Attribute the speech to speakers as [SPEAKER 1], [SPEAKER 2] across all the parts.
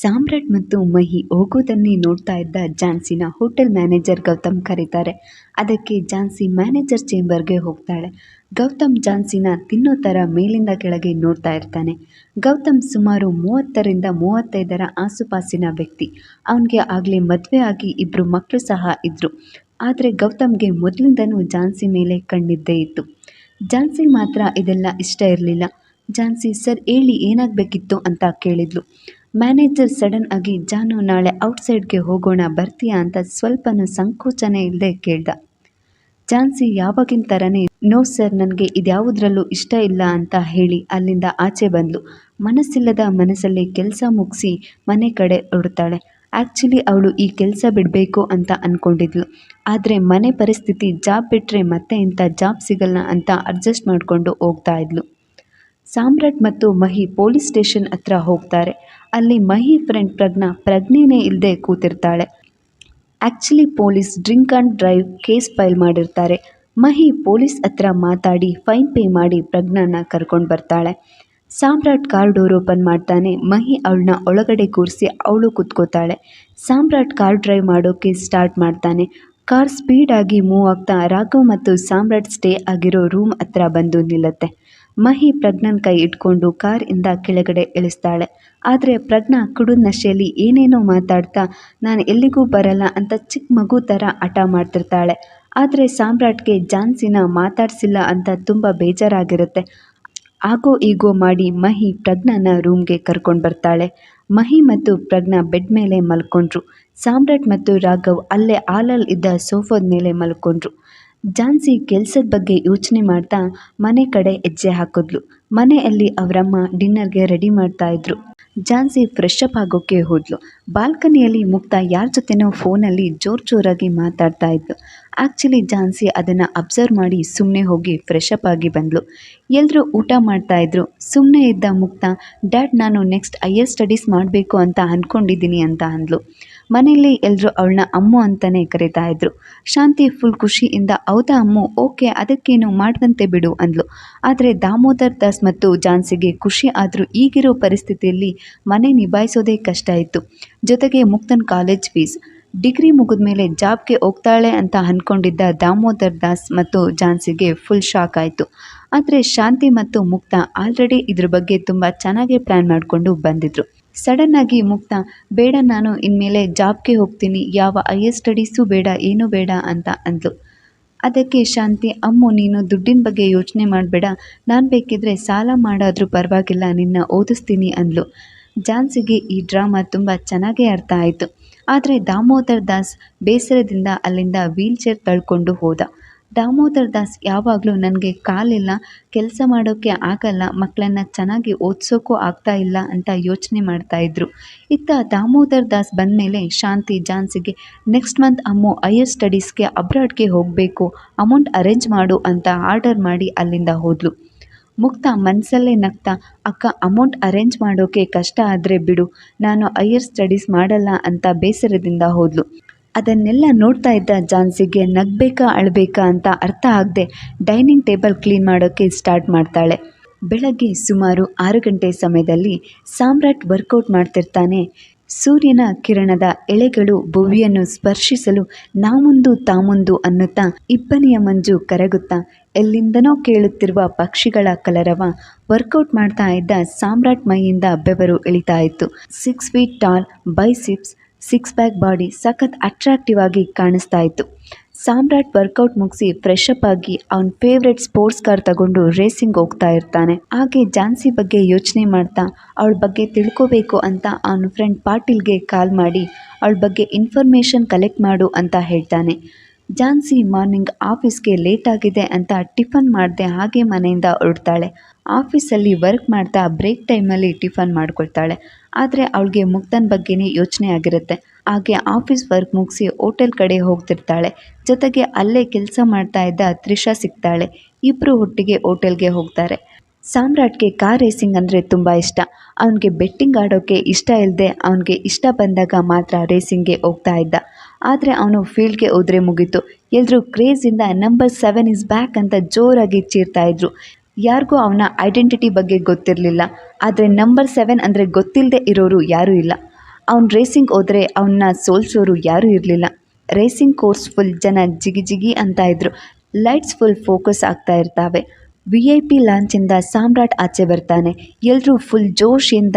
[SPEAKER 1] ಸಾಮ್ರಾಟ್ ಮತ್ತು ಮಹಿ ಹೋಗೋದನ್ನೇ ನೋಡ್ತಾ ಇದ್ದ ಝಾನ್ಸಿನ ಹೋಟೆಲ್ ಮ್ಯಾನೇಜರ್ ಗೌತಮ್ ಕರೀತಾರೆ. ಅದಕ್ಕೆ ಝಾನ್ಸಿ ಮ್ಯಾನೇಜರ್ ಚೇಂಬರ್ಗೆ ಹೋಗ್ತಾಳೆ. ಗೌತಮ್ ಝಾನ್ಸಿನ ತಿನ್ನೋ ಥರ ಮೇಲಿಂದ ಕೆಳಗೆ ನೋಡ್ತಾ ಇರ್ತಾನೆ. ಗೌತಮ್ ಸುಮಾರು ಮೂವತ್ತರಿಂದ ಮೂವತ್ತೈದರ ಆಸುಪಾಸಿನ ವ್ಯಕ್ತಿ. ಅವನಿಗೆ ಆಗಲೇ ಮದುವೆ ಆಗಿ ಇಬ್ಬರು ಮಕ್ಕಳು ಸಹ ಇದ್ದರು ಆದರೆ ಗೌತಮ್ಗೆ ಮೊದಲಿಂದನೂ ಝಾನ್ಸಿ ಮೇಲೆ ಕಣ್ಣಿದ್ದೇ ಇತ್ತು. ಝಾನ್ಸಿ ಮಾತ್ರ ಇದೆಲ್ಲ ಇಷ್ಟ ಇರಲಿಲ್ಲ. ಝಾನ್ಸಿ ಸರ್, ಹೇಳಿ ಏನಾಗಬೇಕಿತ್ತು? ಅಂತ ಕೇಳಿದ್ಲು. ಮ್ಯಾನೇಜರ್ ಸಡನ್ ಆಗಿ, ಜಾನು, ನಾಳೆ ಔಟ್ಸೈಡ್ಗೆ ಹೋಗೋಣ, ಬರ್ತೀಯಾ ಅಂತ ಸ್ವಲ್ಪನೂ ಸಂಕೋಚನೆ ಇಲ್ಲದೆ ಕೇಳ್ದ. ಝಾನ್ಸಿ ಯಾವಾಗಿನ ಥರನೇ ನೋ ಸರ್, ನನಗೆ ಇದ್ಯಾವುದ್ರಲ್ಲೂ ಇಷ್ಟ ಇಲ್ಲ ಅಂತ ಹೇಳಿ ಅಲ್ಲಿಂದ ಆಚೆ ಬಂದ್ಲು. ಮನಸ್ಸಿಲ್ಲದ ಮನಸ್ಸಲ್ಲಿ ಕೆಲಸ ಮುಗಿಸಿ ಮನೆ ಕಡೆ ಹೊಡ್ತಾಳೆ ಆ್ಯಕ್ಚುಲಿ ಅವಳು ಈ ಕೆಲಸ ಬಿಡಬೇಕು ಅಂತ ಅಂದ್ಕೊಂಡಿದ್ಲು ಆದರೆ ಮನೆ ಪರಿಸ್ಥಿತಿ ಜಾಬ್ ಬಿಟ್ಟರೆ ಮತ್ತೆ ಇಂಥ ಜಾಬ್ ಸಿಗಲ್ಲ ಅಂತ ಅಡ್ಜಸ್ಟ್ ಮಾಡಿಕೊಂಡು ಹೋಗ್ತಾ ಇದ್ಲು. ಸಾಮ್ರಾಟ್ ಮತ್ತು ಮಹಿ ಪೊಲೀಸ್ ಸ್ಟೇಷನ್ ಹತ್ರ ಹೋಗ್ತಾರೆ. ಅಲ್ಲಿ ಮಹಿ ಫ್ರೆಂಡ್ ಪ್ರಜ್ಞಾ ಪ್ರಜ್ಞೆನೇ ಇಲ್ಲದೆ ಕೂತಿರ್ತಾಳೆ. Actually police drink and drive case file ಮಾಡಿರ್ತಾರೆ. ಮಹಿ ಪೊಲೀಸ್ ಹತ್ರ ಮಾತಾಡಿ ಫೈನ್ ಪೇ ಮಾಡಿ ಪ್ರಜ್ಞಾನ ಕರ್ಕೊಂಡು ಬರ್ತಾಳೆ. ಸಾಮ್ರಾಟ್ ಕಾರ್ ಡೋರ್ ಓಪನ್ ಮಾಡ್ತಾನೆ. ಮಹಿ ಅವಳನ್ನ ಒಳಗಡೆ ಕೂರಿಸಿ ಅವಳು ಕೂತ್ಕೋತಾಳೆ. ಸಾಮ್ರಾಟ್ ಕಾರ್ ಡ್ರೈವ್ ಮಾಡೋಕ್ಕೆ ಸ್ಟಾರ್ಟ್ ಮಾಡ್ತಾನೆ. ಕಾರ್ ಸ್ಪೀಡಾಗಿ ಮೂವ್ ಆಗ್ತಾ ರಾಘವ್ ಮತ್ತು ಸಾಮ್ರಾಟ್ ಸ್ಟೇ ಆಗಿರೋ ರೂಮ್ ಹತ್ರ ಬಂದು ನಿಲ್ಲುತ್ತೆ. ಮಹಿ ಪ್ರಜ್ಞನ್ ಕೈ ಇಟ್ಕೊಂಡು ಕಾರಿಂದ ಕೆಳಗಡೆ ಇಳಿಸ್ತಾಳೆ. ಆದರೆ ಪ್ರಜ್ಞಾ ಕುಡಿದ ನಶೆಯಲ್ಲಿ ಏನೇನೋ ಮಾತಾಡ್ತಾ, ನಾನು ಎಲ್ಲಿಗೂ ಬರಲ್ಲ ಅಂತ ಚಿಕ್ಕ ಮಗು ಥರ ಹಠ ಮಾಡ್ತಿರ್ತಾಳೆ. ಆದರೆ ಸಾಮ್ರಾಟ್ಗೆ ಜಾನ್ಸಿನ ಮಾತಾಡಿಸಿಲ್ಲ ಅಂತ ತುಂಬ ಬೇಜಾರಾಗಿರುತ್ತೆ. ಆಗೋ ಈಗೋ ಮಾಡಿ ಮಹಿ ಪ್ರಜ್ಞಾನ ರೂಮ್ಗೆ ಕರ್ಕೊಂಡು ಬರ್ತಾಳೆ. ಮಹಿ ಮತ್ತು ಪ್ರಜ್ಞಾ ಬೆಡ್ ಮೇಲೆ ಮಲ್ಕೊಂಡ್ರು. ಸಾಮ್ರಾಟ್ ಮತ್ತು ರಾಘವ್ ಅಲ್ಲೇ ಆಲಲ್ ಇದ್ದ ಸೋಫಾದ ಮೇಲೆ ಮಲ್ಕೊಂಡ್ರು. ಝಾನ್ಸಿ ಕೆಲಸದ ಬಗ್ಗೆ ಯೋಚನೆ ಮಾಡ್ತಾ ಮನೆ ಕಡೆ ಹೆಜ್ಜೆ ಹಾಕಿದ್ಲು. ಮನೆಯಲ್ಲಿ ಅವರಮ್ಮ ಡಿನ್ನರ್ಗೆ ರೆಡಿ ಮಾಡ್ತಾ ಇದ್ರು. ಝಾನ್ಸಿ ಫ್ರೆಶ್ ಅಪ್ ಆಗೋಕ್ಕೆ ಹೋದ್ಲು. ಬಾಲ್ಕನಿಯಲ್ಲಿ ಮುಕ್ತ ಯಾರ ಜೊತೆನೋ ಫೋನಲ್ಲಿ ಜೋರು ಜೋರಾಗಿ ಮಾತಾಡ್ತಾ ಇದ್ಲು. ಆ್ಯಕ್ಚುಲಿ ಝಾನ್ಸಿ ಅದನ್ನು ಅಬ್ಸರ್ವ್ ಮಾಡಿ ಸುಮ್ಮನೆ ಹೋಗಿ ಫ್ರೆಶ್ ಅಪ್ ಆಗಿ ಬಂದ್ಲು. ಎಲ್ಲರೂ ಊಟ ಮಾಡ್ತಾ ಇದ್ರು. ಸುಮ್ಮನೆ ಇದ್ದ ಮುಕ್ತ, ಡ್ಯಾಡ್, ನಾನು ನೆಕ್ಸ್ಟ್ ಹೈಯರ್ ಸ್ಟಡೀಸ್ ಮಾಡಬೇಕು ಅಂತ ಅಂದ್ಕೊಂಡಿದ್ದೀನಿ ಅಂತ ಅಂದ್ಲು. ಮನೆಯಲ್ಲಿ ಎಲ್ಲರೂ ಅವಳನ್ನ ಅಮ್ಮು ಅಂತಲೇ ಕರೀತಾ ಇದ್ರು. ಶಾಂತಿ ಫುಲ್ ಖುಷಿಯಿಂದ, ಹೌದಾ ಅಮ್ಮು, ಓಕೆ, ಅದಕ್ಕೇನು ಮಾಡಿದಂತೆ ಬಿಡು, ಅಂದ್ಲು. ಆದರೆ ದಾಮೋದರ್ ದಾಸ್ ಮತ್ತು ಝಾನ್ಸಿಗೆ ಖುಷಿ ಆದರೂ ಈಗಿರೋ ಪರಿಸ್ಥಿತಿಯಲ್ಲಿ ಮನೆ ನಿಭಾಯಿಸೋದೇ ಕಷ್ಟ ಇತ್ತು. ಜೊತೆಗೆ ಮುಕ್ತನ್ ಕಾಲೇಜ್ ಫೀಸ್. ಡಿಗ್ರಿ ಮುಗಿದ ಮೇಲೆ ಜಾಬ್ಗೆ ಹೋಗ್ತಾಳೆ ಅಂತ ಅಂದ್ಕೊಂಡಿದ್ದ ದಾಮೋದರ್ ದಾಸ್ ಮತ್ತು ಝಾನ್ಸಿಗೆ ಫುಲ್ ಶಾಕ್ ಆಯಿತು. ಆದರೆ ಶಾಂತಿ ಮತ್ತು ಮುಕ್ತ ಆಲ್ರೆಡಿ ಇದ್ರ ಬಗ್ಗೆ ತುಂಬ ಚೆನ್ನಾಗೇ ಪ್ಲ್ಯಾನ್ ಮಾಡಿಕೊಂಡು ಬಂದಿದ್ರು. ಸಡನ್ನಾಗಿ ಮುಕ್ತ. ಬೇಡ ನಾನು ಇನ್ಮೇಲೆ ಜಾಬ್ಗೆ ಹೋಗ್ತೀನಿ. ಯಾವ ಹೈಯರ್ ಸ್ಟಡೀಸು ಬೇಡ, ಏನೂ ಬೇಡ ಅಂತ ಅಂದ್ಲು. ಅದಕ್ಕೆ ಶಾಂತಿ, ಅಮ್ಮು, ನೀನು ದುಡ್ಡಿನ ಬಗ್ಗೆ ಯೋಚನೆ ಮಾಡಬೇಡ. ನಾನು ಬೇಕಿದ್ರೆ ಸಾಲ ಮಾಡಾದರೂ ಪರವಾಗಿಲ್ಲ, ನಿನ್ನ ಓದಿಸ್ತೀನಿ ಅಂದ್ಲು. ಜಾನ್ಸಿಗೆ ಈ ಡ್ರಾಮಾ ತುಂಬ ಚೆನ್ನಾಗೇ ಅರ್ಥ ಆಯಿತು. ಆದರೆ ದಾಮೋದರ್ ದಾಸ್ ಬೇಸರದಿಂದ ಅಲ್ಲಿಂದ ವೀಲ್ ಚೇರ್ ತಳ್ಕೊಂಡು ಹೋದ. ದಾಮೋದರ್ ದಾಸ್ ಯಾವಾಗಲೂ ನನಗೆ ಕಾಲಿಲ್ಲ, ಕೆಲಸ ಮಾಡೋಕ್ಕೆ ಆಗಲ್ಲ ಮಕ್ಕಳನ್ನ ಚೆನ್ನಾಗಿ ಓದಿಸೋಕ್ಕೂ ಆಗ್ತಾ ಇಲ್ಲ ಅಂತ ಯೋಚನೆ ಮಾಡ್ತಾಯಿದ್ರು ಇತ್ತ ದಾಮೋದರ್ ದಾಸ್ ಬಂದಮೇಲೆ ಶಾಂತಿ ಜಾನ್ಸಿಗೆ, ನೆಕ್ಸ್ಟ್ ಮಂತ್ ಅಮ್ಮು ಹೈಯರ್ ಸ್ಟಡೀಸ್ಗೆ ಅಬ್ರಾಡ್ಗೆ ಹೋಗಬೇಕು, ಅಮೌಂಟ್ ಅರೇಂಜ್ ಮಾಡು ಅಂತ ಆರ್ಡರ್ ಮಾಡಿ ಅಲ್ಲಿಂದ ಹೋದ್ಲು. ಮುಕ್ತ ಮನಸ್ಸಲ್ಲೇ ನಗ್ತಾ, ಅಕ್ಕ, ಅಮೌಂಟ್ ಅರೇಂಜ್ ಮಾಡೋಕ್ಕೆ ಕಷ್ಟ ಆದರೆ ಬಿಡು, ನಾನು ಹೈಯರ್ ಸ್ಟಡೀಸ್ ಮಾಡಲ್ಲ ಅಂತ ಬೇಸರದಿಂದ ಹೋದ್ಲು. ಅದನ್ನೆಲ್ಲ ನೋಡ್ತಾ ಇದ್ದ ಝಾನ್ಸಿಗೆ ನಗಬೇಕಾ ಅಳಬೇಕಾ ಅಂತ ಅರ್ಥ ಆಗದೆ ಡೈನಿಂಗ್ ಟೇಬಲ್ ಕ್ಲೀನ್ ಮಾಡೋಕ್ಕೆ ಸ್ಟಾರ್ಟ್ ಮಾಡ್ತಾಳೆ. ಬೆಳಗ್ಗೆ ಸುಮಾರು ಆರು ಗಂಟೆ ಸಮಯದಲ್ಲಿ ಸಾಮ್ರಾಟ್ ವರ್ಕೌಟ್ ಮಾಡ್ತಿರ್ತಾನೆ. ಸೂರ್ಯನ ಕಿರಣದ ಎಳೆಗಳು ಭುವಿಯನ್ನು ಸ್ಪರ್ಶಿಸಲು ನಾಮುಂದು ತಾಮುಂದು ಅನ್ನುತ್ತಾ ಇಬ್ಬನಿಯ ಮಂಜು ಕರಗುತ್ತಾ ಎಲ್ಲಿಂದನೋ ಕೇಳುತ್ತಿರುವ ಪಕ್ಷಿಗಳ ಕಲರವ ವರ್ಕೌಟ್ ಮಾಡ್ತಾ ಇದ್ದ ಸಾಮ್ರಾಟ್ ಮೈಯಿಂದ ಬೆವರು ಇಳಿತಾ ಇತ್ತು. Six feet tall biceps six pack body ಸಖತ್ ಅಟ್ರಾಕ್ಟಿವ್ ಆಗಿ ಕಾಣಿಸ್ತಾ ಇತ್ತು ಸಾಮ್ರಾಟ್ ವರ್ಕೌಟ್ ಮುಗಿಸಿ ಫ್ರೆಶ್ ಅಪ್ ಆಗಿ ಅವನ ಫೇವ್ರೆಟ್ ಸ್ಪೋರ್ಟ್ಸ್ ಕಾರ್ ತಗೊಂಡು ರೇಸಿಂಗ್ ಹೋಗ್ತಾ ಇರ್ತಾನೆ. ಹಾಗೆ ಜಾನ್ಸಿ ಬಗ್ಗೆ ಯೋಚನೆ ಮಾಡ್ತಾ ಅವಳ ಬಗ್ಗೆ ತಿಳ್ಕೋಬೇಕು ಅಂತ ಅವನ ಫ್ರೆಂಡ್ ಪಾಟೀಲ್ಗೆ ಕಾಲ್ ಮಾಡಿ ಅವಳ ಬಗ್ಗೆ ಇನ್ಫಾರ್ಮೇಷನ್ ಕಲೆಕ್ಟ್ ಮಾಡು ಅಂತ ಹೇಳ್ತಾನೆ. ಝಾನ್ಸಿ ಮಾರ್ನಿಂಗ್ ಆಫೀಸ್ಗೆ ಲೇಟ್ ಆಗಿದೆ ಅಂತ ಟಿಫನ್ ಮಾಡದೆ ಹಾಗೆ ಮನೆಯಿಂದ ಹೊರಡ್ತಾಳೆ. ಆಫೀಸಲ್ಲಿ ವರ್ಕ್ ಮಾಡ್ತಾ ಬ್ರೇಕ್ ಟೈಮಲ್ಲಿ ಟಿಫನ್ ಮಾಡ್ಕೊಳ್ತಾಳೆ. ಆದರೆ ಅವಳಿಗೆ ಮುಕ್ತನ ಬಗ್ಗೆನೇ ಯೋಚನೆ ಆಗಿರುತ್ತೆ. ಹಾಗೆ ಆಫೀಸ್ ವರ್ಕ್ ಮುಗಿಸಿ ಹೋಟೆಲ್ ಕಡೆ ಹೋಗ್ತಿರ್ತಾಳೆ. ಜೊತೆಗೆ ಅಲ್ಲೇ ಕೆಲಸ ಮಾಡ್ತಾ ಇದ್ದ ತ್ರಿಷಾ ಸಿಗ್ತಾಳೆ. ಇಬ್ಬರು ಒಟ್ಟಿಗೆ ಹೋಟೆಲ್ಗೆ ಹೋಗ್ತಾರೆ. ಸಾಮ್ರಾಟ್ಗೆ ಕಾರ್ ರೇಸಿಂಗ್ ಅಂದರೆ ತುಂಬ ಇಷ್ಟ. ಅವನಿಗೆ ಬೆಟ್ಟಿಂಗ್ ಆಡೋಕ್ಕೆ ಇಷ್ಟ ಇಲ್ಲದೆ ಅವನಿಗೆ ಇಷ್ಟ ಬಂದಾಗ ಮಾತ್ರ ರೇಸಿಂಗ್ಗೆ ಹೋಗ್ತಾ ಇದ್ದ. ಆದರೆ ಅವನು ಫೀಲ್ಡ್ಗೆ ಹೋದರೆ ಮುಗೀತು. ಎಲ್ಲರೂ ಕ್ರೇಜಿಂದ ನಂಬರ್ ಸೆವೆನ್ ಇಸ್ ಬ್ಯಾಕ್ ಅಂತ ಜೋರಾಗಿ ಚೀರ್ತಾ ಇದ್ರು. ಯಾರಿಗೂ ಅವನ ಐಡೆಂಟಿಟಿ ಬಗ್ಗೆ ಗೊತ್ತಿರಲಿಲ್ಲ. ಆದರೆ ನಂಬರ್ ಸೆವೆನ್ ಅಂದರೆ ಗೊತ್ತಿಲ್ಲದೆ ಇರೋರು ಯಾರೂ ಇಲ್ಲ. ಅವ್ನು ರೇಸಿಂಗ್ ಹೋದರೆ ಅವನ್ನ ಸೋಲ್ಸೋರು ಯಾರೂ ಇರಲಿಲ್ಲ. ರೇಸಿಂಗ್ ಕೋರ್ಸ್ ಫುಲ್ ಜನ ಜಿಗಿ ಜಿಗಿ ಅಂತ ಇದ್ರು. ಲೈಟ್ಸ್ ಫುಲ್ ಫೋಕಸ್ ಆಗ್ತಾ ಇರ್ತಾವೆ. ವಿ ಐ ಪಿ ಲಾಂಚಿಂದ ಸಾಮ್ರಾಟ್ ಆಚೆ ಬರ್ತಾನೆ. ಎಲ್ಲರೂ full ಜೋಶಿಂದ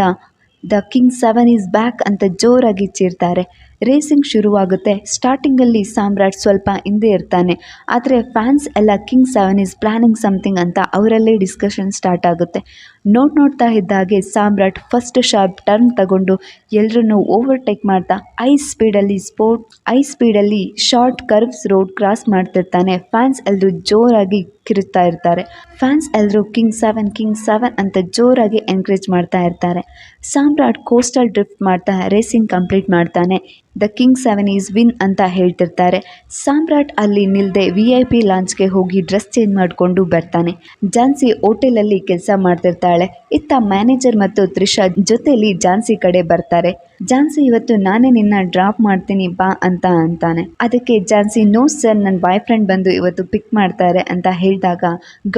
[SPEAKER 1] the king seven is back ಅಂತ ಜೋರಾಗಿ ಚೀರ್ತಾರೆ. ರೇಸಿಂಗ್ ಶುರುವಾಗುತ್ತೆ. ಸ್ಟಾರ್ಟಿಂಗಲ್ಲಿ ಸಾಮ್ರಾಟ್ ಸ್ವಲ್ಪ ಹಿಂದೆ ಇರ್ತಾನೆ. ಆದರೆ ಫ್ಯಾನ್ಸ್ ಎಲ್ಲ king seven is planning something ಅಂತ ಅವರಲ್ಲೇ ಡಿಸ್ಕಷನ್ ಸ್ಟಾರ್ಟ್ ಆಗುತ್ತೆ. ನೋಡ್ ನೋಡ್ತಾ ಇದ್ದಾಗೆ ಸಾಮ್ರಾಟ್ ಫಸ್ಟ್ ಶಾರ್ಪ್ ಟರ್ನ್ ತಗೊಂಡು ಎಲ್ಲರನ್ನೂ ಓವರ್ಟೇಕ್ ಮಾಡ್ತಾ ಐ ಸ್ಪೀಡಲ್ಲಿ ಸ್ಪೋರ್ಟ್ ಐ ಸ್ಪೀಡಲ್ಲಿ ಶಾರ್ಟ್ ಕರ್ವ್ಸ್ ರೋಡ್ ಕ್ರಾಸ್ ಮಾಡ್ತಿರ್ತಾನೆ. ಫ್ಯಾನ್ಸ್ ಎಲ್ಲರೂ ಜೋರಾಗಿ ಕಿರುತ್ತಾ ಇರ್ತಾರೆ. ಫ್ಯಾನ್ಸ್ ಎಲ್ಲರೂ ಕಿಂಗ್ ಸೆವೆನ್ ಕಿಂಗ್ ಸೆವೆನ್ ಅಂತ ಜೋರಾಗಿ ಎನ್ಕರೇಜ್ ಮಾಡ್ತಾ ಇರ್ತಾರೆ. ಸಾಮ್ರಾಟ್ ಕೋಸ್ಟಲ್ ಡ್ರಿಫ್ಟ್ ಮಾಡ್ತಾ ರೇಸಿಂಗ್ ಕಂಪ್ಲೀಟ್ ಮಾಡ್ತಾನೆ. The king seven is win ಅಂತ ಹೇಳ್ತಿರ್ತಾರೆ. ಸಾಮ್ರಾಟ್ ಅಲ್ಲಿ ನಿಲ್ಲದೆ ವಿ ಐ ಪಿ ಲಾಂಚ್ಗೆ ಹೋಗಿ ಡ್ರೆಸ್ ಚೇಂಜ್ ಮಾಡಿಕೊಂಡು ಬರ್ತಾನೆ. ಜಾನ್ಸಿ ಹೋಟೆಲಲ್ಲಿ ಕೆಲಸ ಮಾಡ್ತಿರ್ತಾಳೆ. ಇತ್ತ ಮ್ಯಾನೇಜರ್ ಮತ್ತು ತ್ರಿಷಾ ಜೊತೆಯಲ್ಲಿ ಜಾನ್ಸಿ ಕಡೆ ಬರ್ತಾರೆ. ಜಾನ್ಸಿ, ಇವತ್ತು ನಾನೇ ನಿನ್ನ ಡ್ರಾಪ್ ಮಾಡ್ತೀನಿ, ಬಾ ಅಂತ ಅಂತಾನೆ. ಅದಕ್ಕೆ ಜಾನ್ಸಿ, ನೋ ಸರ್ ನನ್ನ ಬಾಯ್ ಫ್ರೆಂಡ್ ಬಂದು ಇವತ್ತು ಪಿಕ್ ಮಾಡ್ತಾರೆ ಅಂತ ಹೇಳಿದಾಗ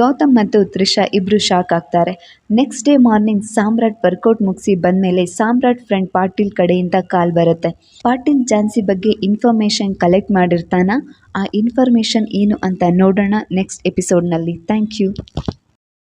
[SPEAKER 1] ಗೌತಮ್ ಮತ್ತು ತ್ರಿಷಾ ಇಬ್ರು ಶಾಕ್ ಆಗ್ತಾರೆ. Next day morning Samrat workout ಮುಗಿಸಿ ಬಂದಮೇಲೆ ಸಾಮ್ರಾಟ್ ಫ್ರೆಂಡ್ ಪಾಟೀಲ್ ಕಡೆಯಿಂದ ಕಾಲ್ ಬರುತ್ತೆ. ಪಾಟೀಲ್ ಜಾನ್ಸಿ ಬಗ್ಗೆ ಇನ್ಫಾರ್ಮೇಷನ್ ಕಲೆಕ್ಟ್ ಮಾಡಿರ್ತಾನ? ಆ ಇನ್ಫಾರ್ಮೇಷನ್ ಏನು ಅಂತ ನೋಡೋಣ ನೆಕ್ಸ್ಟ್ ಎಪಿಸೋಡ್ನಲ್ಲಿ. Thank you.